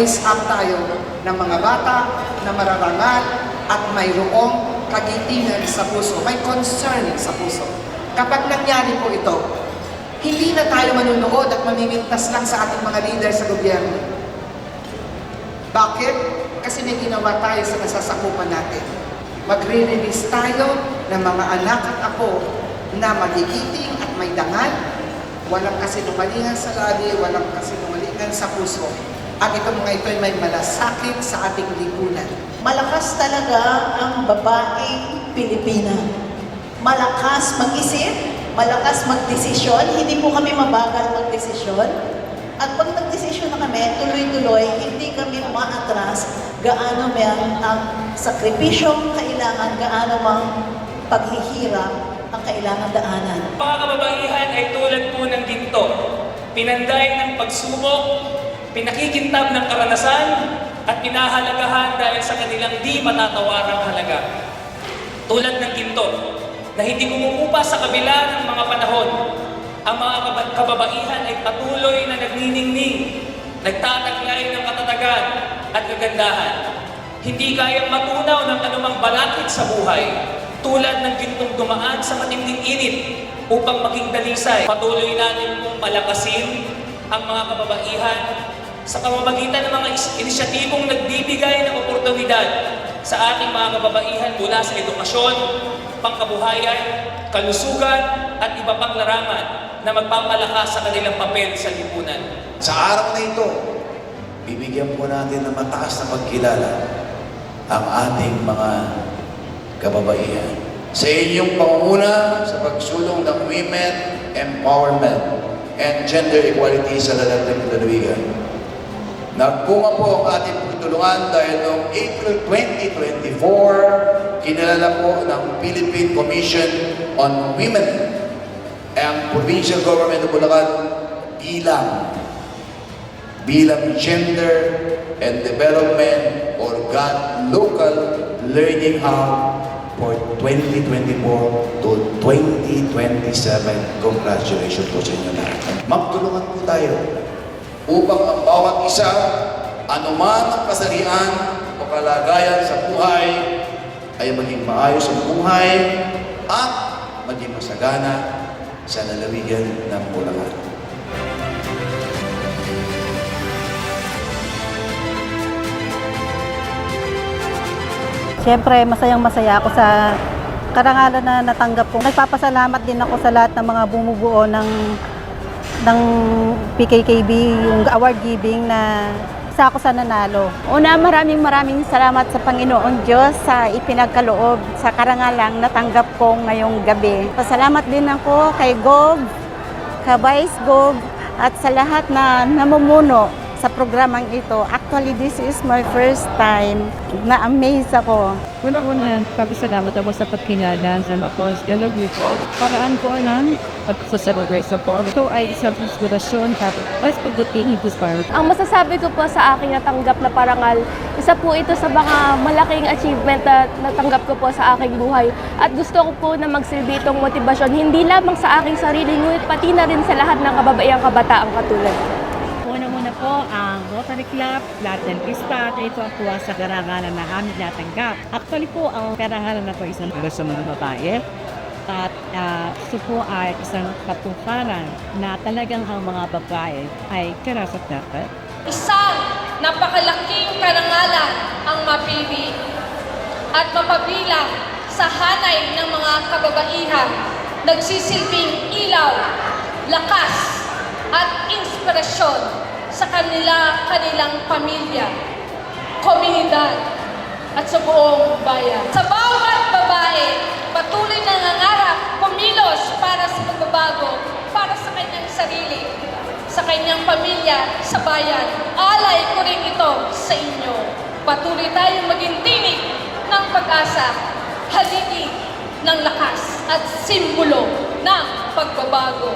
mag-raise up tayo ng mga bata na mararangal at mayroong kagitingan sa puso, may concern sa puso. Kapag nangyari po ito, hindi na tayo manunood at mamimintas lang sa ating mga leader sa gobyerno. Bakit? Kasi may ginawa tayo sa nasasakupan natin. Magre-release tayo ng mga anak at apo na magigiting at may dangal, walang kasinungalingan sa labi, walang kasinungalingan sa puso. At ito mga ito ay may malasakit sa ating lipunan. Malakas talaga ang babaeng Pilipina. Malakas mag-isip, malakas magdesisyon. Hindi po kami mabagal magdesisyon. At pag nagdesisyon na kami, tuloy-tuloy, hindi kami umaatras gaano man ang sakripisyong kailangan, gaano mang paghihirap ang kailangan daanan. Mga kababaihan ay tulad po ng ginto. Pinanday ng pagsubok, pinakikintab ng karanasan, at pinahalagahan dahil sa kanilang di matatawarang halaga. Tulad ng ginto, na hindi kumukupa sa kabila ng mga panahon, ang mga kaba- kababaihan ay patuloy na nagniningning, nagtataglay ng katatagan at kagandahan. Hindi kayang matunaw ng anumang balakid sa buhay, tulad ng gintong dumaan sa matinding init upang maging dalisay. Patuloy natin pong palakasin ang mga kababaihan sa pamamagitan ng mga is- inisyatibong nagbibigay ng oportunidad sa ating mga kababaihan mula sa edukasyon, pangkabuhayan, kalusugan at iba pang larangan na magpapalakas sa kanilang papel sa lipunan. Sa araw na ito, bibigyan po natin ng mataas na pagkilala ang ating mga kababaihan. Sa inyong pangunguna sa pagsulong ng women empowerment and gender equality sa lalaking lalawigan. Nagpunga po ang ating pagtulungan dahil noong April 2024, kinalala po ng Philippine Commission on Women ang Provincial Government of Bulacan bilang bilang Gender and Development Organ Local Learning Hub for 2024 to 2027. Congratulations po sa inyo lahat. Magtulungan po tayo upang ang bawat isa, anuman ang kasarian o kalagayan sa buhay, ay maging maayos ang buhay at maging masagana sa lalawigan ng Bulacan. Siyempre, masayang masaya ako sa karangalan na natanggap ko. Nagpapasalamat din ako sa lahat ng mga bumubuo ng ng PKKB, yung award giving na isa ako sa nanalo. Una, maraming maraming salamat sa Panginoon Diyos sa ipinagkaloob sa karangalang natanggap ko ngayong gabi. Pasalamat din ako kay Gob, kay Vice Gob, at sa lahat na namumuno sa programang ito. Actually, this is my first time. Na-amaze ako. Una-una, pagkasalamat ako sa pagkinalan sa Apos Dialogue Paraan ko ng pag-celebrate sa po. Ito ay isang inspirasyon at mas pagdating ito sa Ang masasabi ko po sa aking natanggap na parangal, isa po ito sa mga malaking achievement na natanggap ko po sa aking buhay. At gusto ko po na magsilbi itong motibasyon, hindi lamang sa aking sarili, ngunit pati na rin sa lahat ng kababaihang kabataang katulad ko. Una-una po ang Rotary Club, lahat ng pista, at ito ang tuwa sa karangalan na aming natanggap. Actually po, ang karangalan na po isang sa mga babae. At ah, ito po ay isang katuparan na talagang ang mga babae ay karapat dapat Isang napakalaking karangalan ang mapili at mapabilang sa hanay ng mga kababaihan, nagsisilbing ilaw, lakas, at inspirasyon sa kanila kanilang pamilya, komunidad, at sa buong bayan. Sa bawat babae, patuloy na nangangarap, kumilos para sa pagbabago, para sa kanyang sarili, sa kanyang pamilya, sa bayan. Alay ko rin ito sa inyo. Patuloy tayong maging tinig ng pag-asa. Haligi ng lakas at simbolo ng pagbabago.